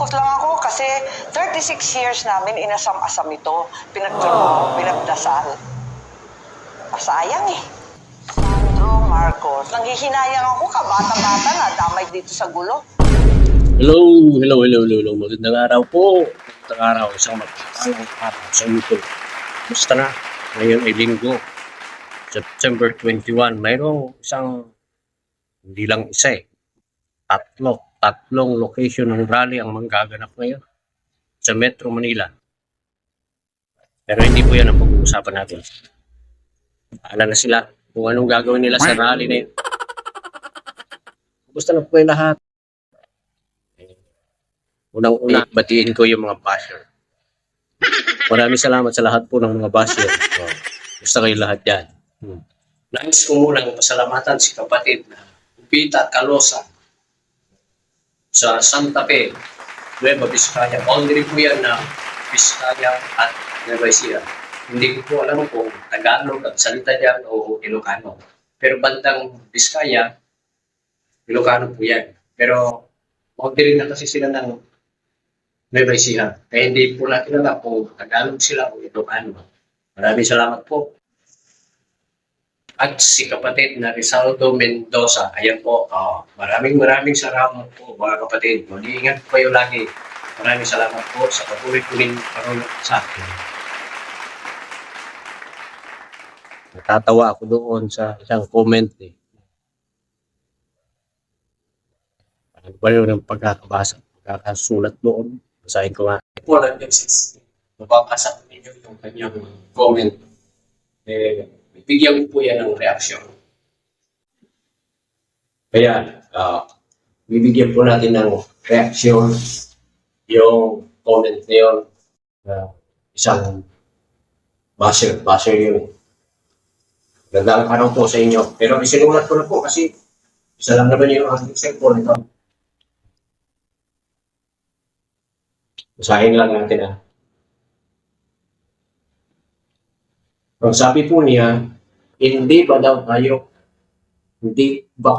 nalulungkot lang ako kasi 36 years namin inasam-asam ito. Pinagtrabaho, pinagdasal. Masayang eh. Sandro Marcos, nanghihinayang ako kabata-bata na damay dito sa gulo. Hello, hello, hello, hello, hello. Magandang araw po. Magandang araw. Isang magpapalang araw sa YouTube. Basta na. Ngayon ay linggo. September 21. Mayroong isang, hindi lang isa eh. Tatlo. Tatlong location ng rally ang manggaganap ngayon sa Metro Manila. Pero hindi po yan ang pag-uusapan natin. Alam na sila kung anong gagawin nila sa rally na yun. Kumusta na po kayo lahat? Unang-una, batiin ko yung mga basher. Maraming salamat sa lahat po ng mga basher. Oh, gusto kayo lahat yan. Hmm. Nais ko munang pasalamatan si kapatid na Upita Calosa sa Santa Fe, Nueva Vizcaya. Boundary po yan na Vizcaya at Nueva Ecija. Hindi ko po alam kung Tagalog ang salita diyan o Ilocano. Pero bandang Vizcaya, Ilocano po yan. Pero boundary na kasi sila ng Nueva Ecija. Kaya hindi po na kilala kung Tagalog sila o Ilocano. Maraming salamat po. At si kapatid na Rizaldo Mendoza. Ayan po. ah, maraming maraming salamat po mga kapatid. Mag-iingat po kayo lagi. Maraming salamat po sa patuloy ko rin sa akin. Natatawa ako doon sa isang comment eh. Ano ba yun ang pagkakabasa, pagkakasulat doon? Basahin ko nga. Po lang yung sis. Mababasa ko ninyo yung kanyang comment. Eh, bigyan ko po yan ng reaksyon. Kaya, ah, bibigyan po natin ng reaksyon yung comment na yun. na isang basher, basher yun. Gandang araw po sa inyo. Pero isinulat ko na po kasi isa lang naman yung aking cellphone ito. Basahin lang natin ah. Ang sabi po niya, hindi ba daw tayo, hindi ba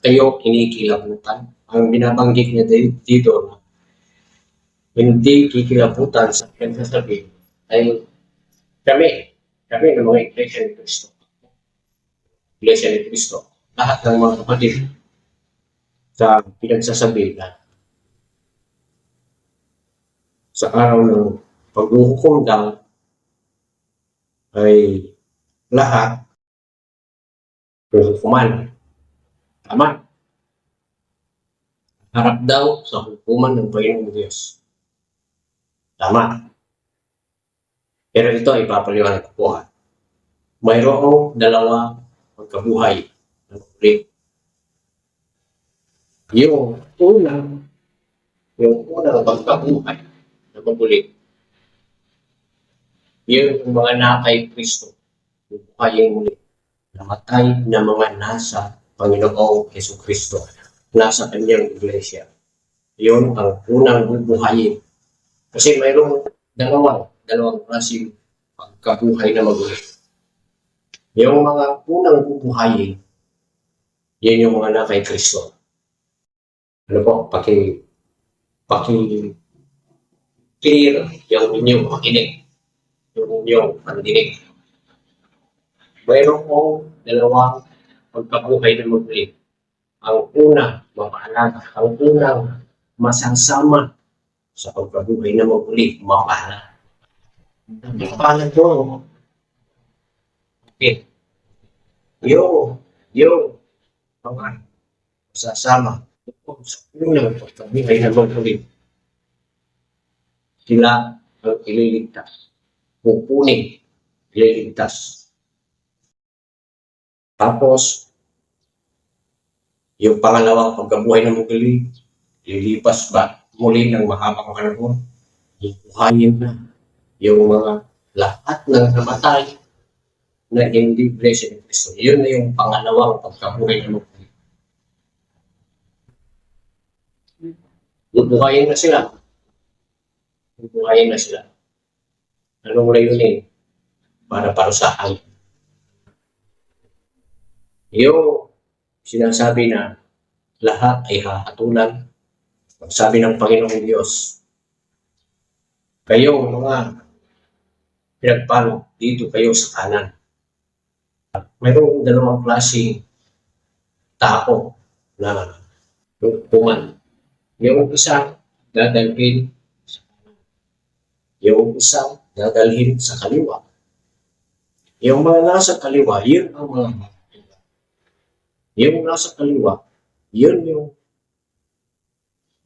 kayo kinikilabutan? Ang binabanggit niya di- dito na hindi kikilabutan sa pinagsasabi ay kami, kami ng mga Iglesia ni Cristo. Iglesia ni Cristo. Lahat ng mga kapatid sa pinagsasabi na sa araw ng paghuhukom daw ay lahat hukuman. Tama. Harap daw sa hukuman ng Panginoong Diyos. Tama. Pero ito ay papaliwanag ko po ha. Mayroong dalawa pagkabuhay ng uli. Yung unang, yung unang pagkabuhay na mabuli yun yung mga na kay Kristo. Buhayin muli. Namatay na mga nasa Panginoong Yesu Kristo. Nasa kanyang iglesia. Yun ang unang bubuhayin. Kasi mayroong dalawang, dalawang klaseng pagkabuhay na maguli. Yung mga unang bubuhayin, yun yung mga na kay Kristo. Ano po, paki, paki, clear yung inyong makinig yung inyong pandinig. Mayroon po dalawang pagkabuhay na maguli. Ang una, mapaalala. Ang unang masasama sa pagkabuhay na maguli, mapaalala. Mapaalala to. Okay. Yo, yo, mga masasama sa unang pagkabuhay na maguli. Sila ang ililigtas kukunin, ililigtas. Tapos, yung pangalawang pagkabuhay ng mugili, lilipas ba muli ng mahabang panahon, buhayin na yung mga lahat ng namatay na hindi blessed ni Kristo. Yun na yung pangalawang pagkabuhay ng mugili. Bubuhayin na sila. Bubuhayin na sila. Anong layunin? Para parusahan. Yung sinasabi na lahat ay hahatulan Sabi ng Panginoong Diyos, kayo mga pinagpalo dito kayo sa kanan. Mayroong dalawang klaseng tao na hukuman. Yung isa, dadalhin. Yung isa, dadalhin sa kaliwa. Yung mga nasa kaliwa, yun ang mga yung nasa kaliwa, yun yung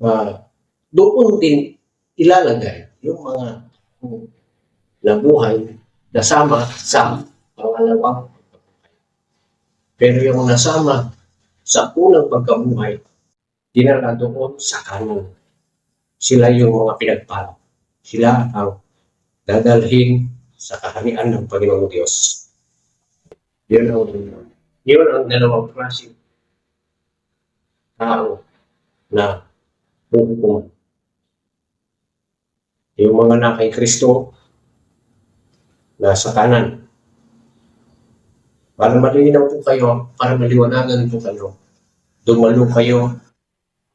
ah, doon din ilalagay yung mga nabuhay nasama sa pangalawang pagkabuhay. Pero yung nasama sa unang pagkabuhay, dinala doon sa kanan. Sila yung mga pinagpala. Sila ang dadalhin sa kaharian ng Panginoong Diyos. Yun ang, yun ang dalawang klase tao na hukuman. Yung mga na kay Kristo, nasa kanan. Para malinaw po kayo, para maliwanagan po kayo, dumalo kayo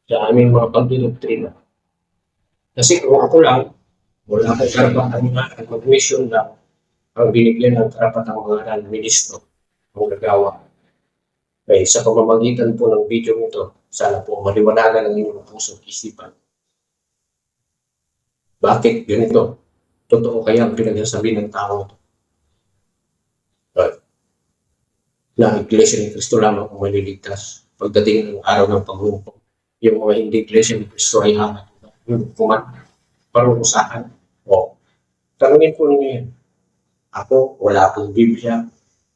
sa aming mga pagdidoktrina. Kasi kung ako lang, wala akong karapatan nga at mag-mission lang ang binigyan ng karapatang mga ministro ang gagawa. Okay, sa pamamagitan po ng video nito, sana po maliwanagan ang inyong puso isipan. Bakit ganito? Totoo kaya ang pinagsasabi ng tao ito? Na Iglesia ni Cristo lamang ang maliligtas pagdating ng araw ng paghukom. Yung mga hindi Iglesia ni Cristo ay hangat. Yung kuman, parurusahan. Tanungin po ninyo yan. Ako, wala akong Biblia.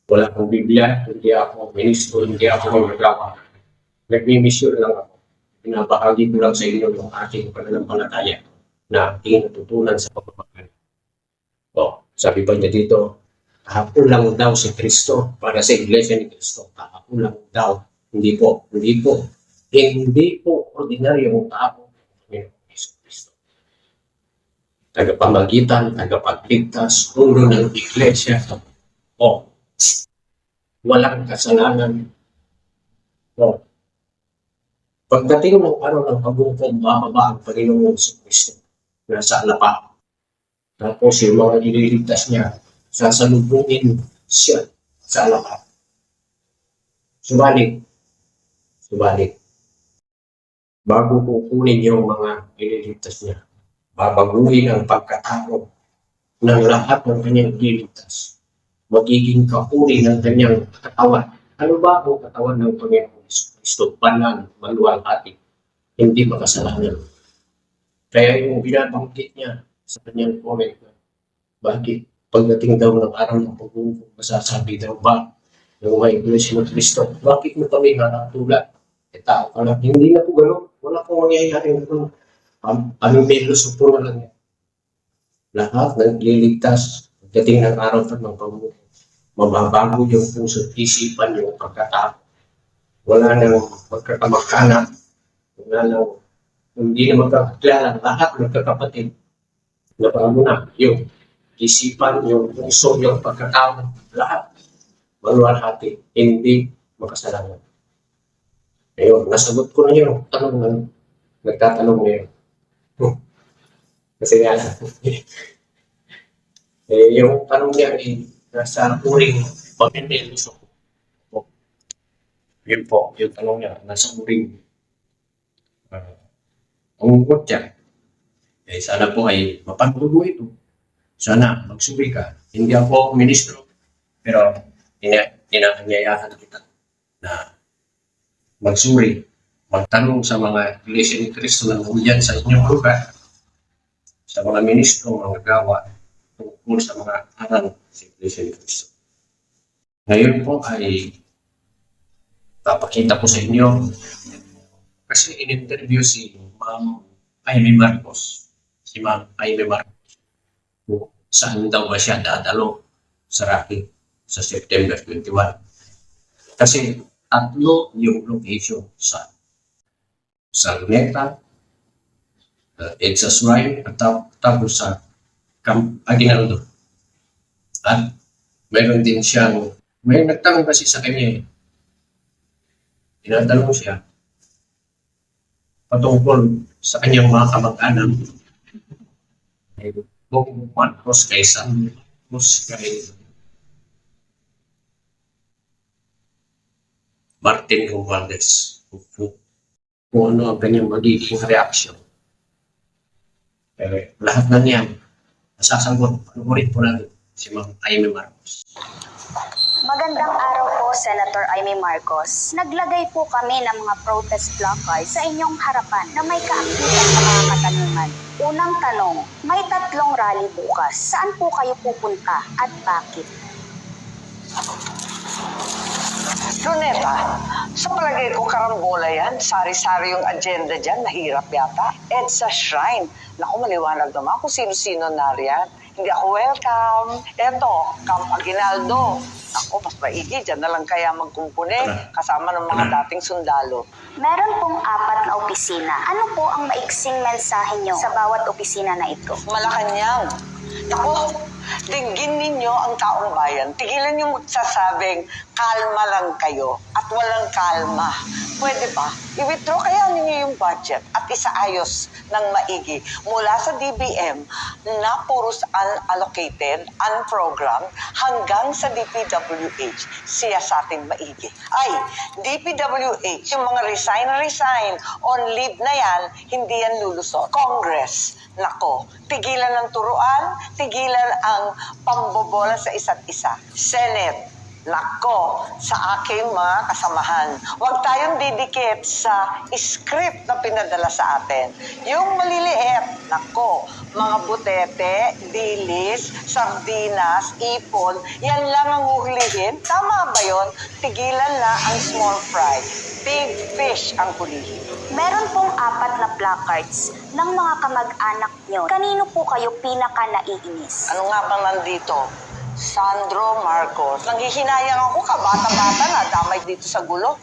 Wala akong Biblia. Hindi ako ministro. Hindi ako magagawa. Nagmimisyon lang ako. Pinabahagi ko lang sa inyo yung aking pananampalataya na aking natutunan sa pagpapagal. O, sabi pa niya dito, kahapon lang daw si Kristo para sa Iglesia ni Kristo. Kahapon lang daw. Hindi po, hindi po. Hindi po ordinaryong tao ang Panginoong Yesu Kristo. Tagapamagitan, tagapagligtas, ulo ng Iglesia. O, walang kasalanan. O, pagdating ng araw ng paghukom, bababa ang Panginoong Yesu Kristo nasa alapa. Tapos yung mga ililigtas niya, sasalubungin siya sa alapa. Subalit, subalit, bago kukunin yung mga ililigtas niya, babaguhin ang pagkatao ng lahat ng kanyang ililigtas. Magiging kapuri ng kanyang katawan. Ano ba ang katawan ng Panginoon Kristo? Banal, maluwalhati, hindi makasalanan. Kaya yung binabanggit niya sa kanyang comment na, bakit pagdating daw ng araw ng pagbubuo, masasabi daw ba ng mga iglesia ng Kristo, bakit mo kami nanatulad? E tao ka lang. Hindi na po gano'n. Wala pong mangyayari gano'n. Um, anong melo supuro lang yan. Lahat ng liligtas pagdating ng araw ng pagbubuo. Mababago yung puso isipan yung pagkatao. Wala nang magkakamakanan. Wala nang hindi na magkakilala lahat ng kakapatid na na yung isipan, yung puso, yung pagkatao, lahat maluwalhati, hindi makasalanan. Ayun, nasagot ko na yung tanong ng nagtatanong ngayon. Kasi nga, eh, yung tanong niya ay nasa uring pamimiluso ko. Yun po, yung tanong niya, nasa uring uh, umugot siya. Eh, sana po ay mapanood mo ito. Sana magsuri ka. Hindi ako ministro, pero ina inaanyayahan kita na magsuri, magtanong sa mga iglesia ni Cristo na nandiyan sa inyong lugar, sa mga ministro, mga gawa, tungkol sa mga aral sa iglesia ni Cristo. Ngayon po ay papakita ko sa inyo kasi in-interview si Ma'am Jaime Marcos. Si Ma'am Jaime Marcos. Saan daw ba siya dadalo sa Rocky sa September 21. Kasi tatlo yung location sa sa Luneta, uh, Exas Ryan, at tap- tapos sa Camp Aguinaldo. At meron din siyang, may nagtanong kasi sa kanya eh. Tinatanong siya, patungkol sa kanyang mga kamag-anak. Bong Marcos kay Sam Marcos kay Martin Romualdez. Kung ano ang kanyang magiging reaksyon. Eh, lahat na niyan, nasasagot, panugurin po natin si Ma'am Amy Marcos. Magandang araw po, Senator Amy Marcos. Naglagay po kami ng mga protest placards sa inyong harapan na may kaakibat sa mga katanungan. Unang tanong, may tatlong rally bukas. Saan po kayo pupunta at bakit? Luneta, sa palagay ko karambola yan. Sari-sari yung agenda dyan. Nahirap yata. EDSA Shrine. Naku, maliwanag naman kung sino-sino nariyan. Hindi ako welcome. Eto, Camp Aguinaldo. Ako, mas maigi. Dyan na lang kaya magkumpune. Kasama ng mga dating sundalo. Meron pong apat na opisina. Ano po ang maiksing mensahe nyo sa bawat opisina na ito? Malacanang. Naku, dinggin ninyo ang taong bayan. Tigilan yung magsasabing, kalma lang kayo at walang kalma. Pwede ba? I-withdraw kaya ninyo yung budget at isaayos ng maigi mula sa DBM na puros unallocated, unprogrammed, hanggang sa DPWH. Siya sa ating maigi. Ay, DPWH, yung mga resign-resign on leave na yan, hindi yan lulusot. Congress, nako, tigilan ng turuan, tigilan ang pambobola sa isa't isa. Senate, Nako, sa aking mga kasamahan, huwag tayong didikit sa script na pinadala sa atin. Yung maliliit, nako, mga butete, dilis, sardinas, ipon, yan lang ang uhulihin. Tama ba yon? Tigilan na ang small fry. Big fish ang hulihin. Meron pong apat na placards ng mga kamag-anak nyo. Kanino po kayo pinaka naiinis? Ano nga bang nandito? Sandro Marcos. Nanghihinayang ako, kabata-bata na, damay dito sa gulo.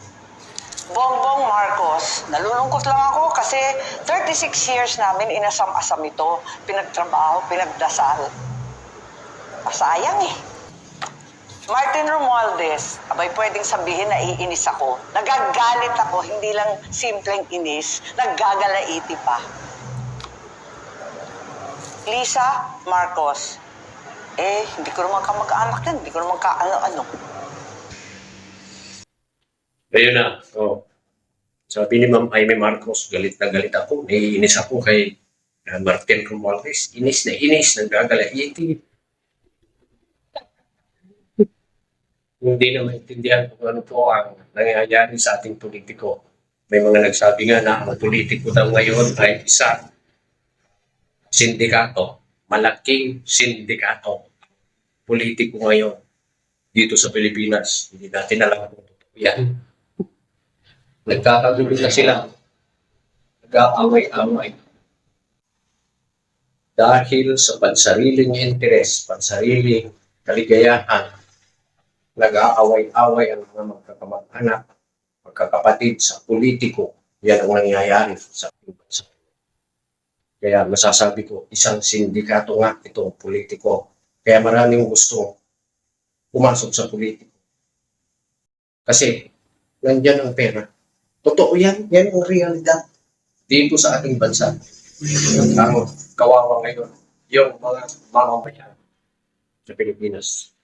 Bongbong Marcos, nalulungkot lang ako kasi 36 years namin inasam-asam ito. Pinagtrabaho, pinagdasal. Pasayang eh. Martin Romualdez, abay pwedeng sabihin na iinis ako. Nagagalit ako, hindi lang simpleng inis, naggagalaiti pa. Lisa Marcos, eh, hindi ko naman kamag-anak yan, hindi ko naman ka-ano-ano. Ayun na. Oh. Sabi ni Ma'am Amy Marcos, galit na galit ako. Naiinis ako kay uh, Martin Romualdez. Inis na inis, nagagalaiti. Hindi na maintindihan kung ano po ang nangyayari sa ating politiko. May mga nagsabi nga na ang politiko daw ngayon ay isa sindikato, malaking sindikato politiko ngayon dito sa Pilipinas. Hindi natin alam kung yan. Nagkakagulo na sila. Nag-aaway-away. Dahil sa pansariling interes, pansariling kaligayahan, nag-aaway-away ang mga magkakamag-anak, magkakapatid sa politiko. Yan ang nangyayari sa ating bansa. Kaya masasabi ko, isang sindikato nga itong politiko. Kaya maraming gusto pumasok sa politiko. Kasi nandyan ang pera. Totoo yan. Yan ang realidad. Dito sa ating bansa. Ang kawawa ngayon, yung mga mamamayan sa Pilipinas.